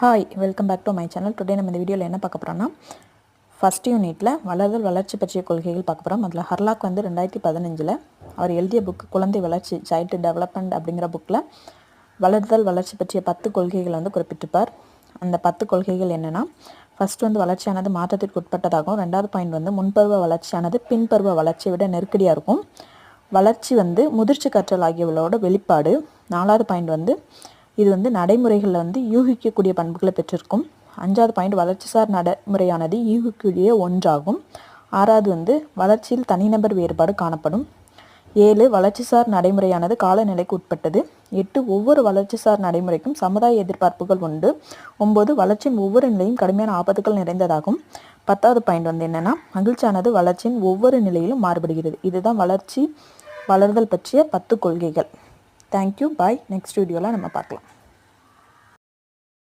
Hi welcome back to my channel today நம்ம இந்த வீடியோவில் என்ன பார்க்க போகிறோம்னா ஃபஸ்ட் யூனிட்டில் வளர்தல் வளர்ச்சி பற்றிய கொள்கைகள் பார்க்க போகிறோம் அதில் ஹர்லாக் வந்து ரெண்டாயிரத்தி பதினஞ்சில் அவர் எழுதிய புக்கு குழந்தை வளர்ச்சி சைல்டு டெவலப்மெண்ட் அப்படிங்கிற புக்கில் வளர்தல் வளர்ச்சி பற்றிய பத்து கொள்கைகள் வந்து குறிப்பிட்டிருப்பார். அந்த பத்து கொள்கைகள் என்னென்னா ஃபஸ்ட் வந்து வளர்ச்சியானது மாற்றத்திற்கு உட்பட்டதாகும். ரெண்டாவது பாயிண்ட் வந்து முன்பருவ வளர்ச்சியானது பின்பருவ வளர்ச்சியை விட நெருக்கடியாக இருக்கும். வளர்ச்சி வந்து முதிர்ச்சி கற்றல் ஆகியவர்களோட வெளிப்பாடு. நாலாவது பாயிண்ட் வந்து இது வந்து நடைமுறைகளில் வந்து யூகிக்கக்கூடிய பண்புகளை பெற்றிருக்கும். அஞ்சாவது பாயிண்ட் வளர்ச்சிசார் நடைமுறையானது யூகிக்கூடிய ஒன்றாகும். ஆறாவது வந்து வளர்ச்சியில் தனிநபர் வேறுபாடு காணப்படும். ஏழு வளர்ச்சிசார் நடைமுறையானது காலநிலைக்கு உட்பட்டது. எட்டு ஒவ்வொரு வளர்ச்சிசார் நடைமுறைக்கும் சமுதாய எதிர்பார்ப்புகள் உண்டு. ஒம்பது வளர்ச்சியின் ஒவ்வொரு நிலையும் கடுமையான ஆபத்துகள் நிறைந்ததாகும். பத்தாவது பாயிண்ட் வந்து என்னென்னா மகிழ்ச்சியானது வளர்ச்சியின் ஒவ்வொரு நிலையிலும் மாறுபடுகிறது. இதுதான் வளர்ச்சி வளர்தல் பற்றிய பத்து கொள்கைகள். தேங்க்யூ பாய் நெக்ஸ்ட் வீடியோவில் நம்ம பார்க்கலாம்.